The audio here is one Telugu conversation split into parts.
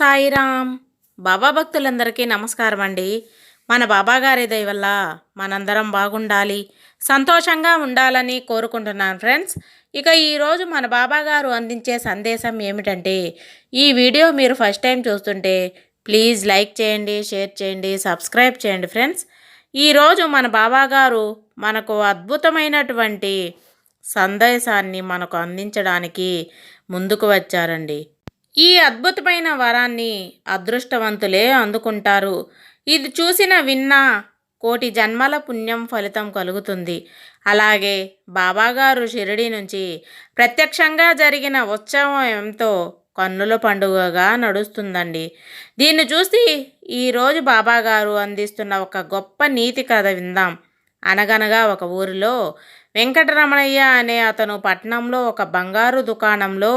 సాయిరామ్. బాబా భక్తులందరికీ నమస్కారం అండి. మన బాబాగారి దయ వల్ల మనందరం బాగుండాలి సంతోషంగా ఉండాలని కోరుకుంటున్నాను ఫ్రెండ్స్. ఇక ఈరోజు మన బాబాగారు అందించే సందేశం ఏమిటంటే ఈ వీడియో మీరు ఫస్ట్ టైం చూస్తుంటే ప్లీజ్ లైక్ చేయండి షేర్ చేయండి సబ్స్క్రైబ్ చేయండి ఫ్రెండ్స్. ఈరోజు మన బాబాగారు మనకు అద్భుతమైనటువంటి సందేశాన్ని మనకు అందించడానికి ముందుకు వచ్చారండి. ఈ అద్భుతమైన వరాన్ని అదృష్టవంతులే అందుకుంటారు. ఇది చూసిన విన్నా కోటి జన్మల పుణ్యం ఫలితం కలుగుతుంది. అలాగే బాబాగారు షిరిడి నుంచి ప్రత్యక్షంగా జరిగిన ఉత్సవం ఎంతో కన్నుల పండుగగా నడుస్తుందండి. దీన్ని చూసి ఈరోజు బాబాగారు అందిస్తున్న ఒక గొప్ప నీతి కథ విందాం. అనగనగా ఒక ఊరిలో వెంకటరమణయ్య అనే అతను పట్నంలో ఒక బంగారు దుకాణంలో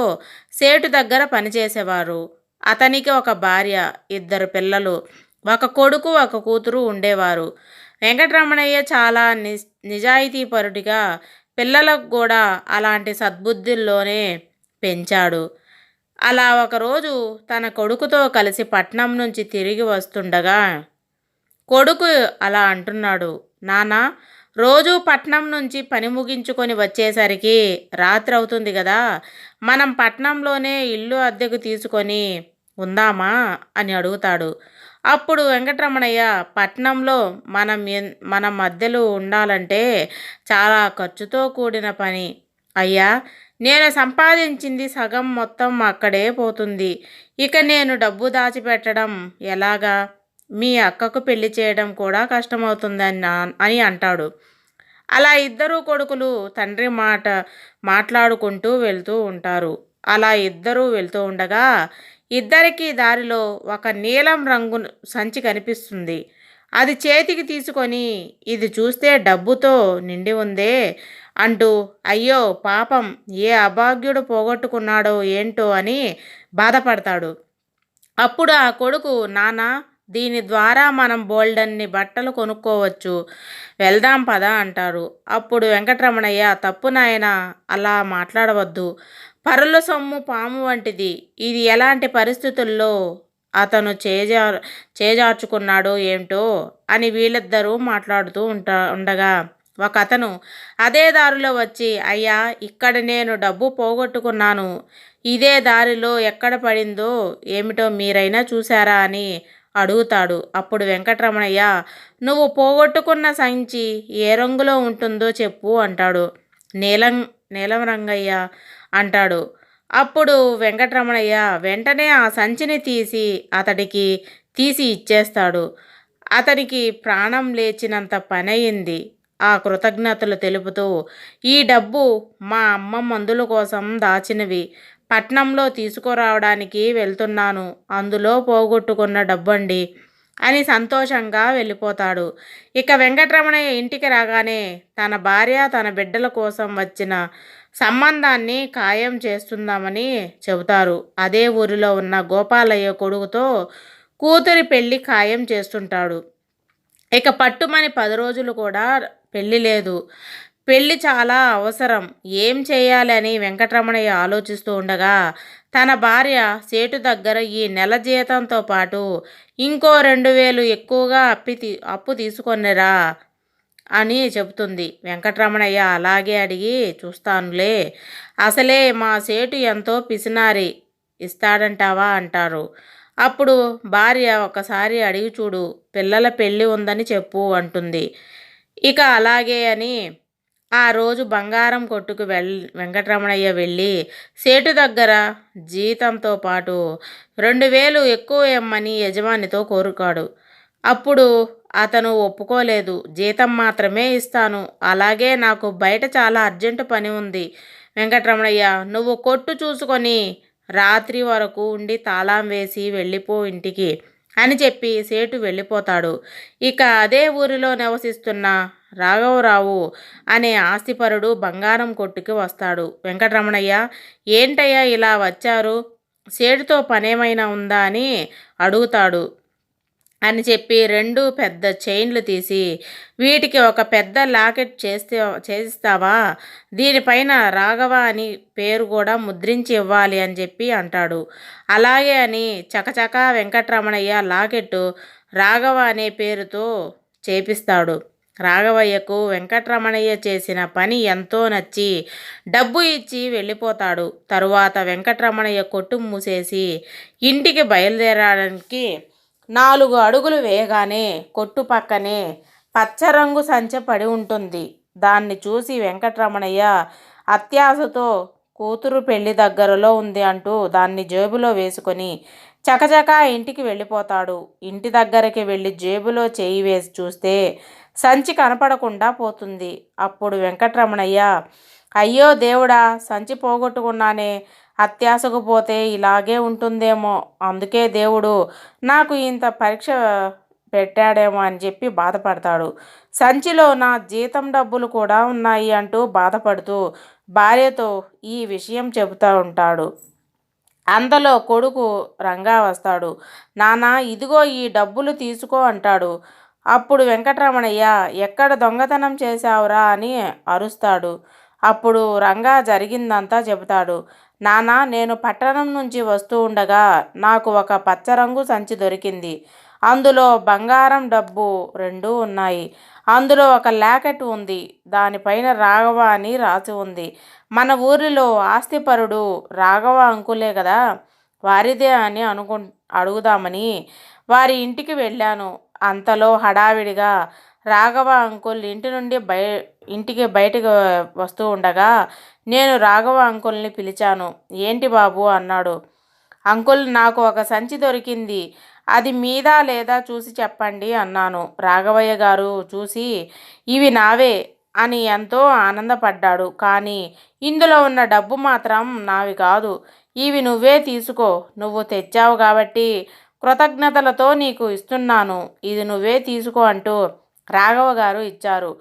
సేటు దగ్గర పనిచేసేవారు. అతనికి ఒక భార్య ఇద్దరు పిల్లలు ఒక కొడుకు ఒక కూతురు ఉండేవారు. వెంకటరమణయ్య చాలా ని నిజాయితీపరుడిగా పిల్లలకు కూడా అలాంటి సద్బుద్ధుల్లోనే పెంచాడు. అలా ఒకరోజు తన కొడుకుతో కలిసి పట్నం నుంచి తిరిగి వస్తుండగా కొడుకు అలా అంటున్నాడు నానా రోజు పట్నం నుంచి పని ముగించుకొని వచ్చేసరికి రాత్రి అవుతుంది కదా. మనం పట్నంలోనే ఇల్లు అద్దెకు తీసుకొని ఉందామా అని అడుగుతాడు. అప్పుడు వెంకటరమణయ్య పట్నంలో మనం మన మధ్యలో ఉండాలంటే చాలా ఖర్చుతో కూడిన పని. అయ్యా నేను సంపాదించింది సగం మొత్తం అక్కడే పోతుంది. ఇక నేను డబ్బు దాచిపెట్టడం ఎలాగా? మీ అక్కకు పెళ్ళి చేయడం కూడా కష్టమవుతుందని అని అంటాడు. అలా ఇద్దరు కొడుకులు తండ్రి మాట మాట్లాడుకుంటూ వెళ్తూ ఉంటారు. అలా ఇద్దరూ వెళ్తూ ఉండగా ఇద్దరికి దారిలో ఒక నీలం రంగు సంచి కనిపిస్తుంది. అది చేతికి తీసుకొని ఇది చూస్తే డబ్బుతో నిండి ఉందే అంటూ అయ్యో పాపం ఏ అభాగ్యుడు పోగొట్టుకున్నాడో ఏంటో అని బాధపడతాడు. అప్పుడు ఆ కొడుకు నానా దీని ద్వారా మనం బోల్డన్ని బట్టలు కొనుక్కోవచ్చు. వెళ్దాం పదా అంటారు. అప్పుడు వెంకటరమణయ్య తప్పు నాయన అలా మాట్లాడవద్దు. పరుల సొమ్ము పాము వంటిది. ఇది ఎలాంటి పరిస్థితుల్లో అతను చేజా చేజార్చుకున్నాడో ఏమిటో అని వీళ్ళిద్దరూ మాట్లాడుతూ ఉంటా ఉండగా ఒక అతను అదే దారిలో వచ్చి అయ్యా ఇక్కడ నేను డబ్బు పోగొట్టుకున్నాను. ఇదే దారిలో ఎక్కడ పడిందో ఏమిటో మీరైనా చూసారా అని అడుగుతాడు. అప్పుడు వెంకటరమణయ్య నువ్వు పోగొట్టుకున్న సంచి ఏ రంగులో ఉంటుందో చెప్పు అంటాడు. నీలం నీలం రంగయ్య అంటాడు. అప్పుడు వెంకటరమణయ్య వెంటనే ఆ సంచిని తీసి అతడికి తీసి ఇచ్చేస్తాడు. అతనికి ప్రాణం లేచినంత పని అయింది ఆ కృతజ్ఞతలు తెలుపుతూ ఈ డబ్బు మా అమ్మ మందుల కోసం దాచినవి. పట్నంలో తీసుకురావడానికి వెళ్తున్నాను. అందులో పోగొట్టుకున్న డబ్బండి అని సంతోషంగా వెళ్ళిపోతాడు. ఇక వెంకటరమణయ్య ఇంటికి రాగానే తన భార్య తన బిడ్డల కోసం వచ్చిన సంబంధాన్ని ఖాయం చేస్తుందామని చెబుతారు. అదే ఊరిలో ఉన్న గోపాలయ్య కొడుకుతో కూతురి పెళ్ళి ఖాయం చేస్తుంటాడు. ఇక పట్టుమని పది రోజులు కూడా పెళ్ళి లేదు. పెళ్ళి చాలా అవసరం. ఏం చేయాలని వెంకటరమణయ్య ఆలోచిస్తూ ఉండగా తన భార్య సేటు దగ్గర ఈ నెల జీతంతో పాటు ఇంకో రెండు వేలు ఎక్కువగా అప్పి అప్పు తీసుకొనిరా అని చెబుతుంది. వెంకటరమణయ్య అలాగే అడిగి చూస్తానులే. అసలే మా సేటు ఎంతో పిసినారి ఇస్తాడంటావా అంటారు. అప్పుడు భార్య ఒకసారి అడిగి చూడు పిల్లల పెళ్ళి ఉందని చెప్పు అంటుంది. ఇక అలాగే అని ఆ రోజు బంగారం కొట్టుకు వెల్ వెంకటరమణయ్య వెళ్ళి సేటు దగ్గర జీతంతో పాటు రెండు వేలు ఎక్కువ ఇమ్మని యజమానితో కోరుకాడు. అప్పుడు అతను ఒప్పుకోలేదు. జీతం మాత్రమే ఇస్తాను. అలాగే నాకు బయట చాలా అర్జెంటు పని ఉంది. వెంకటరమణయ్య నువ్వు కొట్టు చూసుకొని రాత్రి వరకు ఉండి తాళం వేసి వెళ్ళిపో ఇంటికి అని చెప్పి సేటు వెళ్ళిపోతాడు. ఇక అదే ఊరిలో నివసిస్తున్న రాఘవరావు అనే ఆస్తిపరుడు బంగారం కొట్టుకి వస్తాడు. వెంకటరమణయ్య ఏంటయ్యా ఇలా వచ్చారు? సేటుతో పనేమైనా ఉందా? అని అడుగుతాడు. అని చెప్పి రెండు పెద్ద చైన్లు తీసి వీటికి ఒక పెద్ద లాకెట్ చేస్తే చేస్తావా దీనిపైన రాఘవ అని పేరు కూడా ముద్రించి ఇవ్వాలి అని చెప్పి అంటాడు. అలాగే అని చకచకా వెంకట్రమణయ్య లాకెట్టు రాఘవ అనే పేరుతో చేపిస్తాడు. రాఘవయ్యకు వెంకట్రమణయ్య చేసిన పని ఎంతో నచ్చి డబ్బు ఇచ్చి వెళ్ళిపోతాడు. తరువాత వెంకట్రమణయ్య కొట్టు మూసేసి ఇంటికి బయలుదేరడానికి నాలుగు అడుగులు వేయగానే కొట్టు పక్కనే పచ్చరంగు సంచె పడి ఉంటుంది. దాన్ని చూసి వెంకట్రమణయ్య అత్యాశతో కూతురు పెళ్ళి దగ్గరలో ఉంది అంటూ దాన్ని జేబులో వేసుకొని చకచకా ఇంటికి వెళ్ళిపోతాడు. ఇంటి దగ్గరికి వెళ్ళి జేబులో చేయి వేసి చూస్తే సంచి కనపడకుండా పోతుంది. అప్పుడు వెంకటరమణయ్య అయ్యో దేవుడా సంచి పోగొట్టుకున్నానే అత్యాశకు పోతే ఇలాగే ఉంటుందేమో. అందుకే దేవుడు నాకు ఇంత పరీక్ష పెట్టాడేమో అని చెప్పి బాధపడతాడు. సంచిలో నా జీతం డబ్బులు కూడా ఉన్నాయి అంటూ బాధపడుతూ భార్యతో ఈ విషయం చెబుతూ ఉంటాడు. అంతలో కొడుకు రంగా వస్తాడు. నానా ఇదిగో ఈ డబ్బులు తీసుకో అంటాడు. అప్పుడు వెంకటరమణయ్య ఎక్కడ దొంగతనం చేశావురా అని అరుస్తాడు. అప్పుడు రంగా జరిగిందంతా చెబుతాడు. నానా నేను పట్టణం నుంచి వస్తూ ఉండగా నాకు ఒక పచ్చరంగు సంచి దొరికింది. అందులో బంగారం డబ్బు రెండు ఉన్నాయి. అందులో ఒక లాకెట్ ఉంది. దానిపైన రాఘవ అని రాసి ఉంది. మన ఊరిలో ఆస్తిపరుడు రాఘవ అంకులే కదా వారిదే అని అనుకు అడుగుదామని వారి ఇంటికి వెళ్ళాను. అంతలో హడావిడిగా రాఘవ అంకుల్ ఇంటి నుండి బయ ఇంటికి బయటకు వస్తూ ఉండగా నేను రాఘవ అంకుల్ని పిలిచాను. ఏంటి బాబు? అన్నాడు. అంకుల్ నాకు ఒక సంచి దొరికింది. అది మీద లేదా చూసి చెప్పండి అన్నాను. రాఘవయ్య గారు చూసి ఇవి నావే అని ఎంతో ఆనందపడ్డాడు. కానీ ఇందులో ఉన్న డబ్బు మాత్రం నావి కాదు. ఇవి నువ్వే తీసుకో. నువ్వు తెచ్చావు కాబట్టి కృతజ్ఞతలతో నీకు ఇస్తున్నాను. ఇది నువ్వే తీసుకో అంటూ రాఘవ గారు ఇచ్చారు.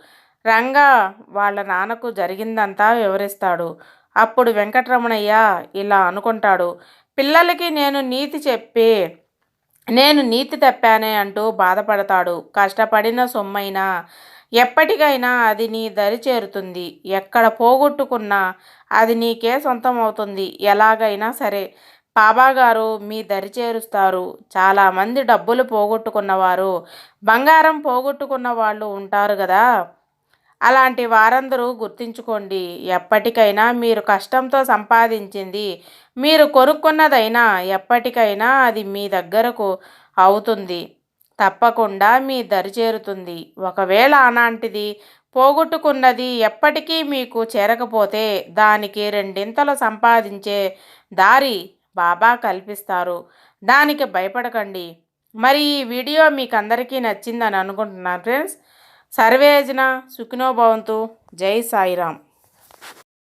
రంగా వాళ్ళ నాన్నకు జరిగిందంతా వివరిస్తాడు. అప్పుడు వెంకటరమణయ్య ఇలా అనుకుంటాడు. పిల్లలకి నేను నీతి చెప్పి నేను నీతి తప్పానే అంటూ బాధపడతాడు. కష్టపడిన సొమ్మైనా ఎప్పటికైనా అది నీ దరి చేరుతుంది. ఎక్కడ పోగొట్టుకున్నా అది నీకే సొంతం అవుతుంది ఎలాగైనా సరే బాబాగారు మీ దరి చేరుస్తారు. చాలామంది డబ్బులు పోగొట్టుకున్నవారు బంగారం పోగొట్టుకున్న వాళ్ళు ఉంటారు కదా అలాంటి వారందరూ గుర్తుంచుకోండి. ఎప్పటికైనా మీరు కష్టంతో సంపాదించింది మీరు కొనుక్కున్నదైనా ఎప్పటికైనా అది మీ దగ్గరకు అవుతుంది. తప్పకుండా మీ దరి చేరుతుంది. ఒకవేళ అలాంటిది పోగొట్టుకున్నది ఎప్పటికీ మీకు చేరకపోతే దానికి రెండింతలు సంపాదించే దారి బాబా కల్పిస్తారు. దానికి భయపడకండి. మరి ఈ వీడియో మీకు అందరికీ నచ్చిందని అనుకుంటున్నాను ఫ్రెండ్స్. సర్వేజన సుఖినోభవంతు జై సాయిరామ్.